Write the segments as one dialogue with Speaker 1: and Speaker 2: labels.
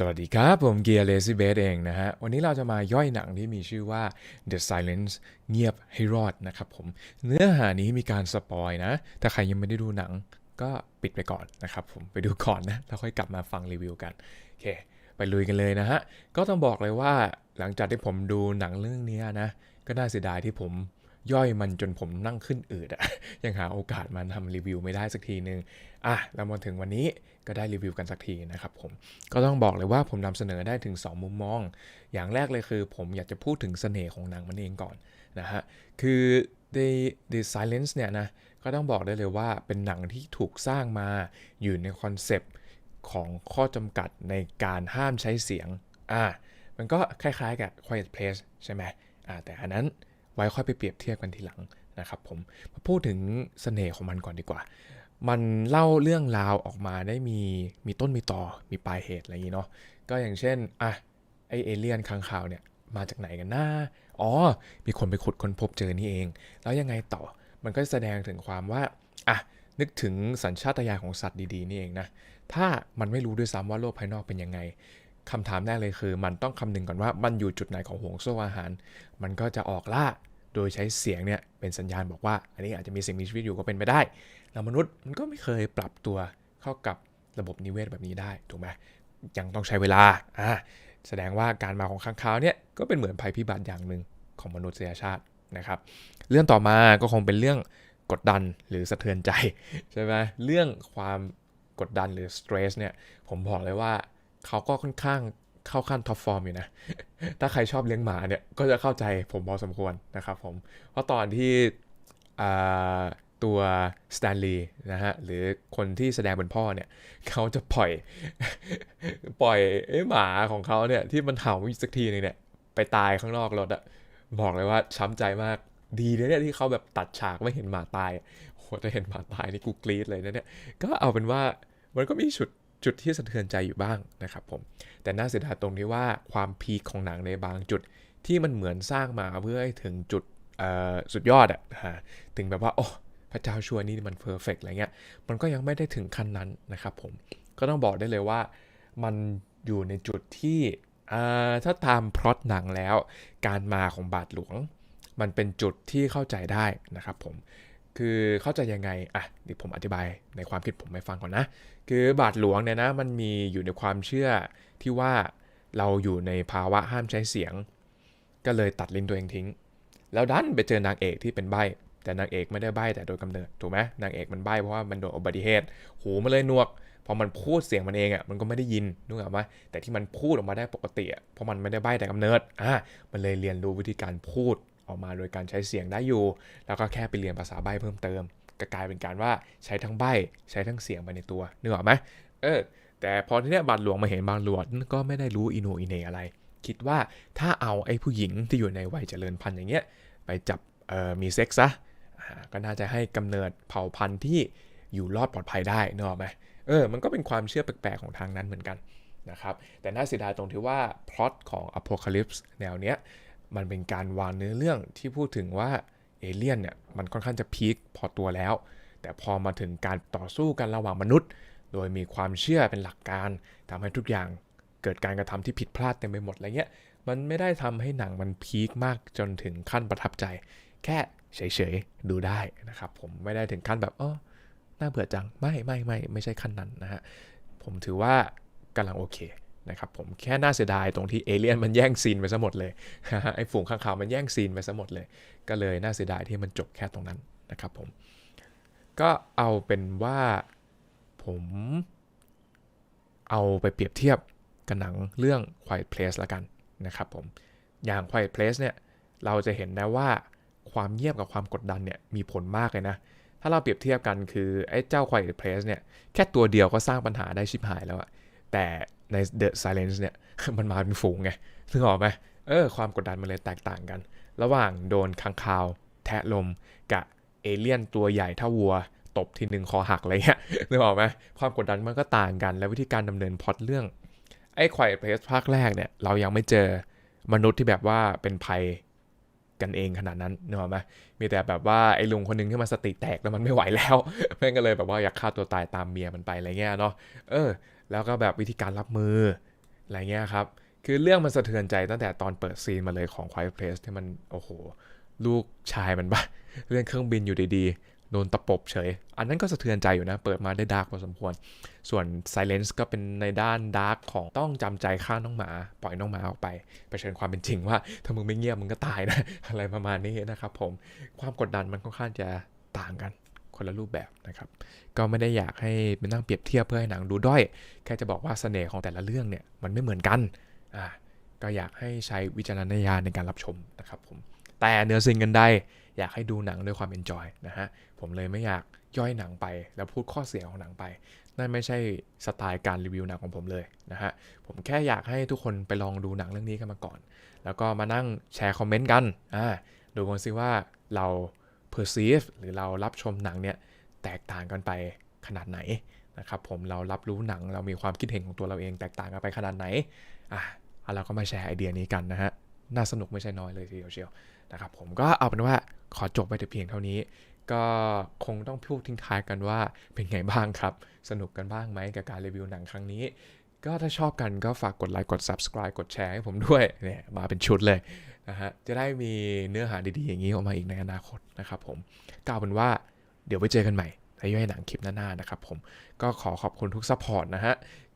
Speaker 1: สวัสดีครับ ผมเกียร์เลซี่เบสเองนะฮะ วันนี้เราจะมาย่อยหนังที่มีชื่อว่า The Silence เงียบให้รอดนะครับผม เนื้อหานี้มีการสปอยนะ ถ้าใครยังไม่ได้ดูหนังก็ปิดไปก่อนนะครับผมไปดูก่อนนะ แล้วค่อยกลับมาฟังรีวิวกัน โอเค ไปลุยกันเลยนะฮะ ก็ต้องบอกเลยว่าหลังจากที่ผมดูหนังเรื่องนี้นะ ก็น่าเสียดายที่ผม ย่อยมันจนผมนั่งขึ้นอืดอะยังหาโอกาสมาทำรีวิวไม่ได้สักทีนึงอะแล้วมาถึงวันนี้ก็ได้รีวิวกันสักทีนะครับผมก็ต้องบอกเลยว่าผมนำเสนอได้ถึง 2 มุมมอง อย่างแรกเลยคือ ผมอยากจะพูดถึงเสน่ห์ของหนังมันเองก่อนนะฮะคือ The The Silence เนี่ยนะก็ต้องบอกได้เลยว่าเป็นหนังที่ถูกสร้างมาอยู่ในคอนเซปต์ของข้อจำกัดในการห้ามใช้เสียงอ่ามันก็คล้ายๆกับ Quiet Place ใช่ไหมอ่าแต่อันนั้น ไว้ค่อยไปเปรียบเทียบกันทีหลังนะครับผมมาพูดถึงเสน่ห์ของมันก่อนดีกว่า มันเล่าเรื่องราวออกมาได้มีมีต้นมีต่อมีปลายเหตุอะไรอย่างนี้เนาะก็อย่างเช่นอะไอเอเลี่ยนค้างคาวเนี่ยมาจากไหนกันนะอ๋อ มีคนไปขุดค้นพบเจอนี่เอง แล้วยังไงต่อมันก็แสดงถึงความว่าอะนึกถึงสัญชาตญาณของสัตว์ดีๆนี่เองนะถ้ามันไม่รู้ด้วยซ้ำว่าโลกภายนอกเป็นยังไงคำถามแรกเลยคือ มันต้องคำนึงก่อนว่ามันอยู่จุดไหนของห่วงโซ่อาหาร มันก็จะออกล่า โดยใช้เสียงเนี่ยเป็นสัญญาณบอกว่า อันนี้อาจจะมีสิ่งมีชีวิตอยู่ก็เป็นไปได้แล้วมนุษย์มันก็ไม่เคยปรับตัวเข้ากับระบบนิเวศแบบนี้ได้ถูกไหมยังต้องใช้เวลาอ่าแสดงว่าการมาของค้างคาวเนี่ยก็เป็นเหมือนภัยพิบัติอย่างหนึ่งของมนุษยชาตินะครับ เรื่องต่อมาก็คงเป็นเรื่องกดดันหรือสะเทือนใจใช่ไหมเรื่องความกดดันหรือสเตรสเนี่ยผมบอกเลยว่าเขาก็ค่อนข้าง เข้าขั้นท็อปฟอร์มอยู่นะ ถ้าใครชอบเลี้ยงหมาเนี่ย ก็จะเข้าใจผมพอสมควรนะครับผม เพราะตอนที่ตัวสแตนลีย์นะฮะ หรือคนที่แสดงเป็นพ่อเนี่ย เขาจะปล่อย ปล่อยไอ้หมาของเขาเนี่ย ที่มันเห่าอีกสักทีนึงเนี่ย ไปตายข้างนอกรถอะบอกเลยว่าช้ำใจมากดีเนี่ยที่เขาแบบตัดฉากไม่เห็นหมาตายโหจะเห็นหมาตายนี่กูกรี๊ดเลยนะเนี่ย ก็เอาเป็นว่ามันก็มีจุด จุดที่สะเทือนใจอยู่บ้างนะครับผม แต่น่าเสียดายตรงที่ว่าความพีคของหนังในบางจุดที่มันเหมือนสร้างมาเพื่อให้ถึงจุดสุดยอดอะฮะถึงแบบว่าโอ้พระเจ้าช่วยนี่มันเพอร์เฟกอะไรเงี้ย มันก็ยังไม่ได้ถึงขั้นนั้นนะครับผม ก็ต้องบอกได้เลยว่ามันอยู่ในจุดที่ถ้าตามพล็อตหนังแล้ว การมาของบาทหลวง มันเป็นจุดที่เข้าใจได้นะครับผม คือเข้าใจยังไง อะเดี๋ยวผมอธิบายในความคิดผมให้ฟังก่อนนะ คือบาทหลวงเนี่ยนะ มันมีอยู่ในความเชื่อที่ว่าเราอยู่ในภาวะห้ามใช้เสียง ก็เลยตัดลิ้นตัวเองทิ้ง แล้วดันไปเจอนางเอกที่เป็นใบ แต่นางเอกไม่ได้ใบแต่โดยกำเนิด ถูกไหมนางเอกมันใบเพราะว่ามันโดนอุบัติเหตุ หูมันเลยนวก พอมันพูดเสียงมันเองอะ มันก็ไม่ได้ยินนึกออกไหมแต่ที่มันพูดออกมาได้ปกติอะ เพราะมันไม่ได้ใบแต่กำเนิด อะ มันเลยเรียนรู้วิธีการพูด ออกมาโดยการใช้เสียงได้อยู่ แล้วก็แค่ไปเรียนภาษาใบ้เพิ่มเติมก็กลายเป็นการว่าใช้ทั้งใบ้ใช้ทั้งเสียงไปในตัวนึกออกไหมเออแต่พอที่เนี้ยบาทหลวงมาเห็นบางหลวงก็ไม่ได้รู้อินโนอินเนอะไร คิดว่าถ้าเอาไอ้ผู้หญิงที่อยู่ในวัยเจริญพันธุ์อย่างเงี้ยไปจับเอ่อมีเซ็กซ์ซะก็น่าจะให้กำเนิดเผ่าพันธุ์ที่อยู่รอดปลอดภัยได้นึกออกไหมเออมันก็เป็นความเชื่อแปลกๆของทางนั้นเหมือนกันนะครับแต่น่าเสียดายตรงที่ว่าพล็อตของ Apocalypse แนวเนี้ย มันเป็นการวางเนื้อเรื่องที่พูดถึงว่าเอเลี่ยนเนี่ยมันค่อนข้างจะพีคพอตัวแล้ว แต่พอมาถึงการต่อสู้กันระหว่างมนุษย์ โดยมีความเชื่อเป็นหลักการทำให้ทุกอย่างเกิดการกระทำที่ผิดพลาดเต็มไปหมดอะไรเงี้ยมันไม่ได้ทำให้หนังมันพีคมากจนถึงขั้นประทับใจ แค่เฉยๆดูได้นะครับผมไม่ได้ถึงขั้นแบบเออน่าเบื่อจังไม่ไม่ไม่ไม่ใช่ขั้นนั้นนะฮะผมถือว่ากำลังโอเค นะครับผมแค่น่าเสียดายตรงที่เอเลี่ยนมันแย่งซีนไปซะหมดเลยไอ้ฝูงข้างคาวมันแย่งซีนไปซะหมดเลย ก็เลยน่าเสียดายที่มันจบแค่ตรงนั้นนะครับผมก็เอาเป็นว่าผมเอาไปเปรียบเทียบกับหนังเรื่อง Quiet Place ละกันนะครับผมอย่าง Quiet Place เนี่ยเราจะเห็นได้ว่าความเงียบกับความกดดันเนี่ยมีผลมากเลยนะ ถ้าเราเปรียบเทียบกันคือไอ้เจ้า Quiet Place เนี่ยแค่ตัวเดียวก็สร้างปัญหาได้ชิบหายแล้วอะแต่ ใน The Silence เนี่ยมันมาเป็นฝูงไงนึกออกไหมเออความกดดันมันเลยแตกต่างกัน ระหว่างโดนค้างคาว แทะลมกับเอเลี่ยนตัวใหญ่เท่าวัว ตบทีหนึ่งคอหักอะไรเงี้ยนึกออกไหมความกดดันมันก็ต่างกัน และวิธีการดำเนินพอตเรื่องไอ้ Quiet Place ภาคแรกเนี่ยเรายังไม่เจอมนุษย์ที่แบบว่าเป็นภัยกันเองขนาดนั้นนึกออกไหมมีแต่แบบว่าไอ้ลุงคนหนึงที่มันสติแตกแล้วมันไม่ไหวแล้วแม่งก็เลยแบบว่าอยากฆ่าตัวตายตามเมียมันไปอะไรเงี้ยเนาะเออ แล้วก็แบบวิธีการรับมือหเงี้ยครับ คือเรื่องมันสะเทือนใจตั้งแต่ตอนเปิดซีนมาเลยของ Quiet Place ที่มันโอ้โห ลูกชายมันบ้าเรื่องเครื่องบินอยู่ดีๆ โดนตะปบเฉย อันนั้นก็สะเทือนใจอยู่นะ เปิดมาได้ดาร์กพอสมควร ส่วน Silence ก็เป็นในด้านดาร์กของต้องจำใจฆ่าน้องหมา ปล่อยน้องหมาออกไปเผชิญความเป็นจริงว่า ถ้ามึงไม่เงียบมึงก็ตายนะอะไรประมาณนี้นะครับผมความกดดันมันค่อนข้างจะต่างกัน คนละรูปแบบนะครับ ก็ไม่ได้อยากให้เป็นนั่งเปรียบเทียบเพื่อให้หนังดูด้อย แค่จะบอกว่าเสน่ห์ของแต่ละเรื่องเนี่ยมันไม่เหมือนกันอ่าก็อยากให้ใช้วิจารณญาณในการรับชมนะครับผม แต่เนื้อสิ่งกันใดอยากให้ดูหนังด้วยความเอนจอยนะฮะ ผมเลยไม่อยากย่อยหนังไป แล้วพูดข้อเสียของหนังไป นั่นไม่ใช่สไตล์การรีวิวหนังของผมเลยนะฮะ ผมแค่อยากให้ทุกคนไปลองดูหนังเรื่องนี้กันมาก่อน แล้วก็มานั่งแชร์คอมเมนต์กัน อ่า ดูกันสิว่าเรา perceive หรือเรารับชมหนังเนี่ยแตกต่างกันไปขนาดไหนนะครับผมเรารับรู้หนังเรามีความคิดเห็นของตัวเราเองแตกต่างกันไปขนาดไหนอะเราก็มาแชร์ไอเดียนี้กันนะฮะน่าสนุกไม่ใช่น้อยเลยทีเดียวเชียวนะครับผมก็เอาเป็นว่าขอจบไปแต่เพียงเท่านี้ ก็คงต้องพูดทิ้งท้ายกันว่าเป็นไงบ้างครับ สนุกกันบ้างไหมกับการรีวิวหนังครั้งนี้ ก็ถ้าชอบกันก็ฝากกดไลค์กด subscribe กดแชร์ให้ผมด้วยเนี่ยมาเป็นชุดเลย นะฮะจะได้มีเนื้อหาดีๆอย่างนี้ออกมาอีกในอนาคตนะครับผมก็เอาเป็นว่าเดี๋ยวไปเจอกันใหม่ในย่อยหนังคลิปหน้าๆนะครับผมก็ขอขอบคุณทุกซัพพอร์ตนะฮะ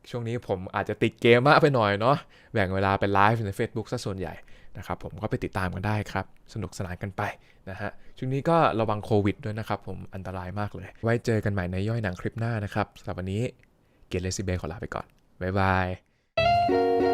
Speaker 1: ช่วงนี้ผมอาจจะติดเกมมากไปหน่อยเนาะแบ่งเวลาเป็นไลฟ์ใน Facebook ซะส่วนใหญ่นะครับผมก็ไปติดตามกันได้ครับ สนุกสนานกันไปนะฮะช่วงนี้ก็ระวังโควิดด้วยนะครับผมอันตรายมากเลย ไว้เจอกันใหม่ในย่อยหนังคลิปหน้านะครับสำหรับวันนี้เกียรติเลซิเบขอลาไปก่อนบ๊ายบาย